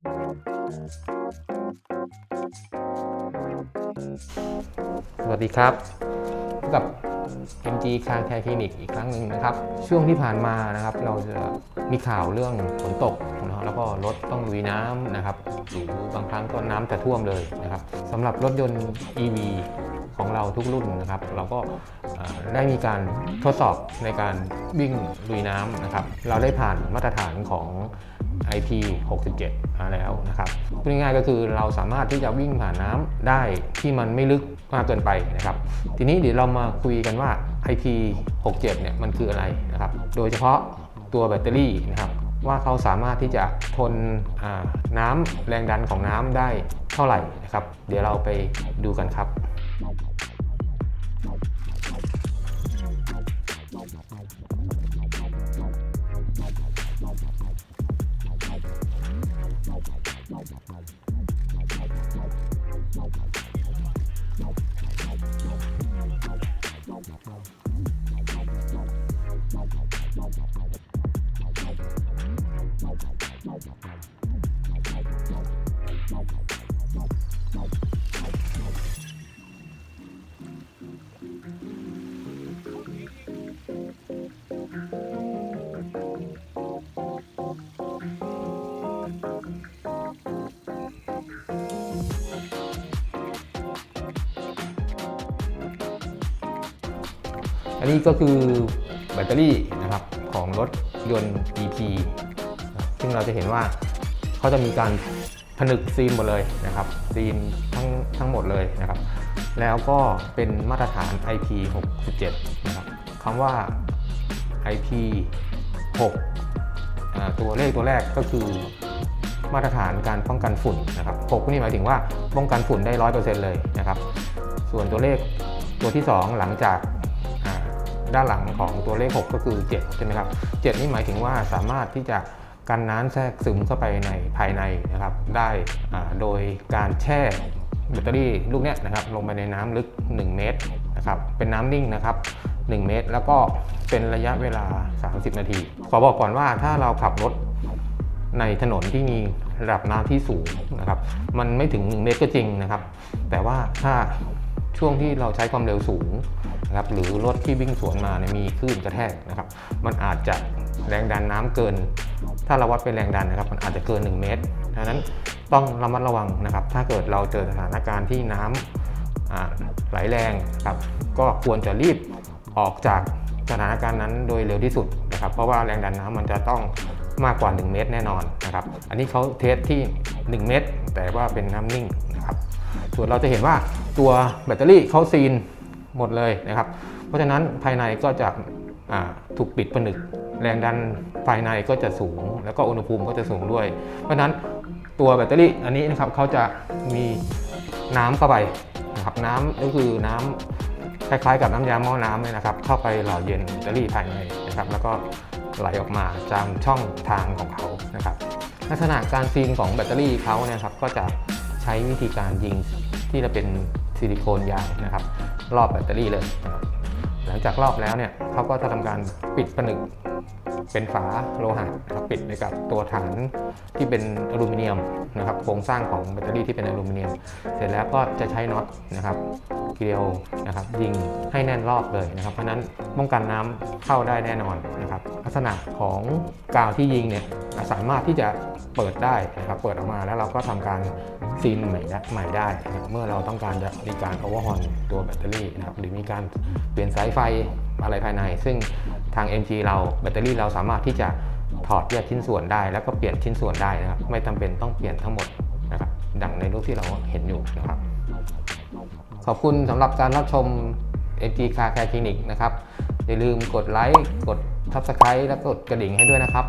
สวัสดีครับกับ MG คางแคร์คลินิกอีกครั้งหนึ่งนะครับ ช่วงที่ผ่านมานะครับ เราจะมีข่าวเรื่องฝนตกนะครับแล้วก็รถต้องลุยน้ำนะครับหรือบางครั้งก็น้ำจะท่วมเลยนะครับสำหรับรถยนต์ EV ของเราทุกรุ่นนะครับ เราก็ได้มีการทดสอบในการวิ่งลุยน้ำนะครับ เราได้ผ่านมาตรฐานของ IP 67 มาแล้วนะครับพูดง่ายๆก็คือเราสามารถที่จะวิ่งผ่านน้ำได้ที่มันไม่ลึกมากเกินไปนะครับ ทีนี้เดี๋ยวเรามาคุยกันว่า IP 67 เนี่ยมันคืออะไรนะครับ โดยเฉพาะตัวแบตเตอรี่นะครับว่าเขาสามารถที่จะทนน้ำแรงดันของน้ำได้เท่าไหร่นะครับ เดี๋ยวเราไปดูกันครับ Bye. อันนี้ก็คือแบตเตอรี่นะครับของรถยนต์ EP ซึ่งเราจะเห็นว่าเขาจะมีการผนึกซีนหมดเลยนะครับซีนทั้งทั้งหมดเลยนะครับ แล้วก็เป็นมาตรฐาน IP 67 นะครับคำว่า IP 6 ตัวเลขตัวแรกก็คือมาตรฐานการป้องกันฝุ่นนะครับ6นี่หมายถึงว่าป้องกันฝุ่นได้ 100%เลยนะครับ ส่วนตัวเลขตัวที่ 2 หลังจาก ด้านหลังของตัวเลข 6 ก็คือ 7 ใช่ไหมครับ 7 นี่หมายถึงว่าสามารถที่จะกันน้ำแทรกซึมเข้าไปในภายในนะครับ ได้โดยการแช่แบตเตอรี่ลูกเนี้ยนะครับลงไปในน้ำลึก 1 เมตรนะครับเป็นน้ำนิ่งนะครับ 1 เมตร แล้วก็เป็นระยะเวลา 30 นาที ขอบอกก่อนว่าถ้าเราขับรถในถนนที่มีระดับน้ำที่สูงนะครับ มันไม่ถึง 1 เมตรก็จริงนะครับ แต่ว่าถ้า ช่วงที่เราใช้ความเร็วสูงนะครับหรือรถที่วิ่งสวนมาเนี่ยมีคลื่นกระแทกนะครับ มันอาจจะแรงดันน้ำเกิน ถ้าเราวัดเป็นแรงดันนะครับ มันอาจจะเกิน 1 เมตรดังนั้นต้องระมัดระวังนะครับ ถ้าเกิดเราเจอสถานการณ์ที่น้ำอ่าไหลแรงครับ ก็ควรจะรีบออกจากสถานการณ์นั้นโดยเร็วที่สุดนะครับ เพราะว่าแรงดันน้ำมันจะต้องมากกว่า 1 เมตรแน่นอนนะครับ อันนี้เขาเทสที่ 1 เมตร แต่ว่าเป็นน้ำนิ่ง นะครับ ส่วนเราจะเห็นว่าตัวแบตเตอรี่เขาซีนหมดเลยนะครับ เพราะฉะนั้นภายในก็จะถูกปิดผนึก แรงดันภายในก็จะสูง แล้วก็อุณหภูมิก็จะสูงด้วย เพราะฉะนั้นตัวแบตเตอรี่อันนี้นะครับเขาจะมีน้ำเข้าไปนะครับน้ำก็คือน้ำคล้ายๆ กับน้ำยาหม้อน้ำเนี่ยนะครับ เข้าไปหล่อเย็นแบตเตอรี่ภายในนะครับ แล้วก็ไหลออกมาตามช่องทางของเขานะครับลักษณะการซีนของแบตเตอรี่เขาเนี่ยครับก็จะ ใช้วิธีการยิงที่จะเป็นซิลิโคนยางนะครับ รอบแบตเตอรี่เลยนะครับหลังจากรอบแล้วเนี่ยเขาก็จะทำการปิดผนึกเป็นฝาโลหะนะครับปิดไปกับตัวฐานที่เป็นอลูมิเนียมนะครับโครงสร้างของแบตเตอรี่ที่เป็นอลูมิเนียม เสร็จแล้วก็จะใช้น็อตนะครับ เกลียวนะครับยิงให้แน่นรอบเลยนะครับ เพราะนั้นป้องกันน้ำเข้าได้แน่นอนนะครับลักษณะของกาวที่ยิงเนี่ยสามารถที่จะเปิดได้นะครับเปิดออกมาแล้วเราก็ทำการซีนใหม่ได้ใหม่ได้นะเมื่อเราต้องการจะมีการโอเวอร์ฮอนตัวแบตเตอรี่นะครับหรือมีการเปลี่ยนสายไฟอะไรภายใน ซึ่งทาง MG เราแบตเตอรี่เราสามารถที่จะถอดแยกชิ้นส่วนได้ แล้วก็เปลี่ยนชิ้นส่วนได้นะครับ ไม่จำเป็นต้องเปลี่ยนทั้งหมดนะครับดังในรูปที่เราเห็นอยู่นะครับ อบคุณสำหรับการรับชม MG Car Care Clinic นะครับ อย่าลืมกดไลค์ กด Subscribe และกดกระดิ่งให้ด้วยนะครับ